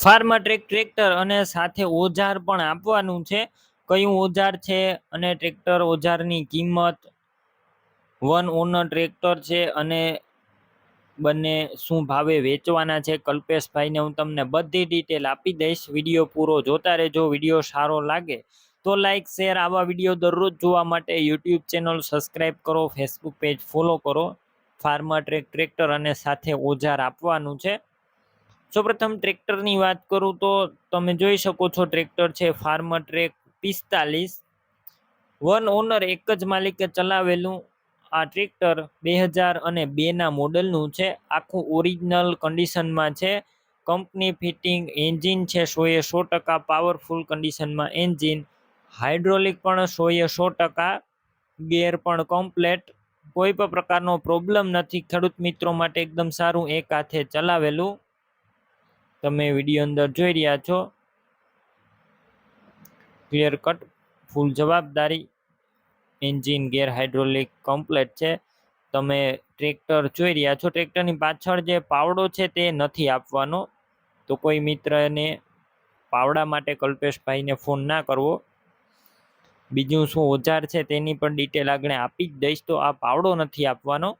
Pharma track tractor અને સાથે ઓજાર પણ આપવાનું છે. કયું ઓજાર છે અને ટ્રેક્ટર ઓજારની કિંમત? વન ઓનર ટ્રેક્ટર છે અને બંને શું ભાવે વેચવાના છે? કલ્પેશભાઈને હું તમને બધી ડિટેલ આપી દઈશ. વીડિયો પૂરો જોતા રહેજો, વીડિયો સારો લાગે તો લાઈક, શેર આવા વીડિયો દરરોજ જોવા માટે યુટ્યુબ ચેનલ સબસ્ક્રાઈબ કરો, ફેસબુક પેજ ફોલો કરો. ફાર્મા ટ્રેક ટ્રેક્ટર અને સાથે ઓજાર આપવાનું છે. સૌપ્રથમ ટ્રેક્ટરની વાત કરું તો તમે જોઈ શકો છો ટ્રેક્ટર છે, ફાર્મર ટ્રેક પિસ્તાલીસ. વન ઓનર એક જ માલિકે ચલાવેલું આ ટ્રેક્ટર બે હજાર અને બેના મોડલનું છે. આખું ઓરિજિનલ કન્ડિશનમાં છે. કંપની ફિટિંગ એન્જિન છે, સોએ સો ટકા પાવરફુલ કન્ડિશનમાં એન્જિન. હાઇડ્રોલિક પણ સોએ સો ટકા, ગેર પણ કમ્પ્લેટ. કોઈ પણ પ્રકારનો પ્રોબ્લેમ નથી. ખેડૂત મિત્રો માટે એકદમ સારું એક હાથે ચલાવેલું. તમે વીડિયો અંદર જોઈ રહ્યા છો. ક્લિયર કટ ફૂલ જવાબદારી એન્જિન ગેર હાઇડ્રોલિક કમ્પ્લેટ છે. તમે ટ્રેક્ટર જોઈ રહ્યા છો. ટ્રેક્ટરની પાછળ જે પાવડો છે તે નથી આપવાનો. તો કોઈ મિત્રને પાવડા માટે કલ્પેશભાઈને ફોન ના કરવો. બીજું શું ઓજાર છે તેની પણ ડિટેલ આગળ આપી જ દઈશ. તો આ પાવડો નથી આપવાનો.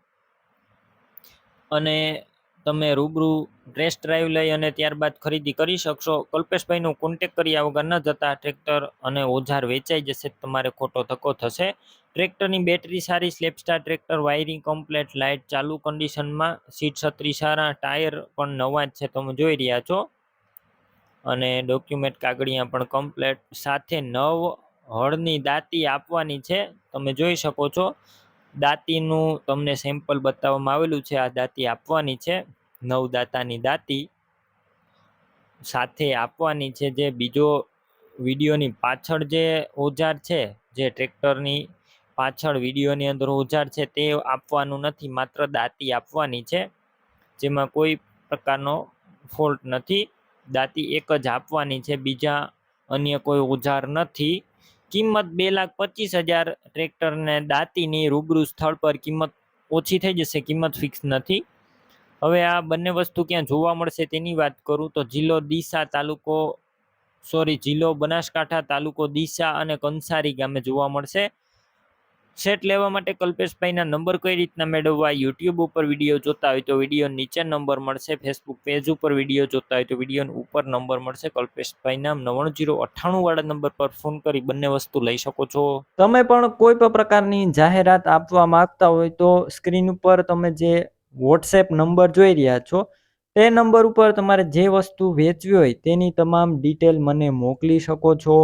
અને તમે રૂબરૂ ટેસ્ટ ડ્રાઈવ લઈ અને ત્યારબાદ ખરીદી કરી શકશો. કલ્પેશભાઈનો કોન્ટેક કર્યા વગર ન જતા ટ્રેક્ટર અને ઓજાર વેચાઈ જશે. તમારે ખોટો ધક્કો થશે. ટ્રેક્ટરની બેટરી સારી સ્લેપસ્ટાર ટ્રેક્ટર વાયરિંગ કમ્પ્લેટ લાઇટ ચાલુ કન્ડિશનમાં સીટ છત્રી સારા ટાયર પણ નવા જ છે. તમે જોઈ રહ્યા છો. અને ડોક્યુમેન્ટ કાગળિયા પણ કમ્પ્લેટ સાથે નવ હળની દાંતી આપવાની છે. તમે જોઈ શકો છો. દાંતીનું તમને સેમ્પલ બતાવવામાં આવેલું છે. આ દાંતી આપવાની છે. નવ દાંતાની દાંતી સાથે આપવાની છે જે બીજો વિડીયોની પાછળ જે ઓજાર છે, જે ટ્રેક્ટરની પાછળ વિડીયોની અંદર ઓજાર છે, તે આપવાનું નથી. માત્ર દાંતી આપવાની છે. જેમાં કોઈ પ્રકારનો ફોલ્ટ નથી. દાંતી એક જ આપવાની છે. બીજા અન્ય કોઈ ઓજાર નથી. કિંમત બે લાખ પચીસ હજાર ટ્રેક્ટરને દાંતીની રૂબરૂ સ્થળ પર કિંમત ઓછી થઈ જશે, કિંમત ફિક્સ નથી. હવે આ બંને વસ્તુ ક્યાં જોવા મળશે તેની વાત કરું તો જિલ્લો દિશા તાલુકો સોરી જિલ્લો બનાસકાંઠા તાલુકો દિશા અને કંસારી ગામે જોવા મળશે. સેટ લેવા માટે કલ્પેશભાઈના નંબર કઈ રીતના મેળવવા યુટ્યુબ ઉપર વીડિયો જોતા હોય તો વીડિયો નીચે નંબર મળશે ફેસબુક પેજ ઉપર વીડિયો જોતા હોય તો વીડિયો ઉપર નંબર મળશે. કલ્પેશભાઈના નવ્વાણું જીરો અઠ્ઠાણું વાળા નંબર પર ફોન કરી બંને વસ્તુ લઈ શકો છો. તમે પણ કોઈ પણ પ્રકારની જાહેરાત આપવા માંગતા હોય તો સ્ક્રીન ઉપર તમે જે વોટ્સએપ નંબર જોઈ રહ્યા છો, તે નંબર ઉપર તમારે જે વસ્તુ વેચવી હોય તેની તમામ ડિટેલ મને મોકલી શકો છો.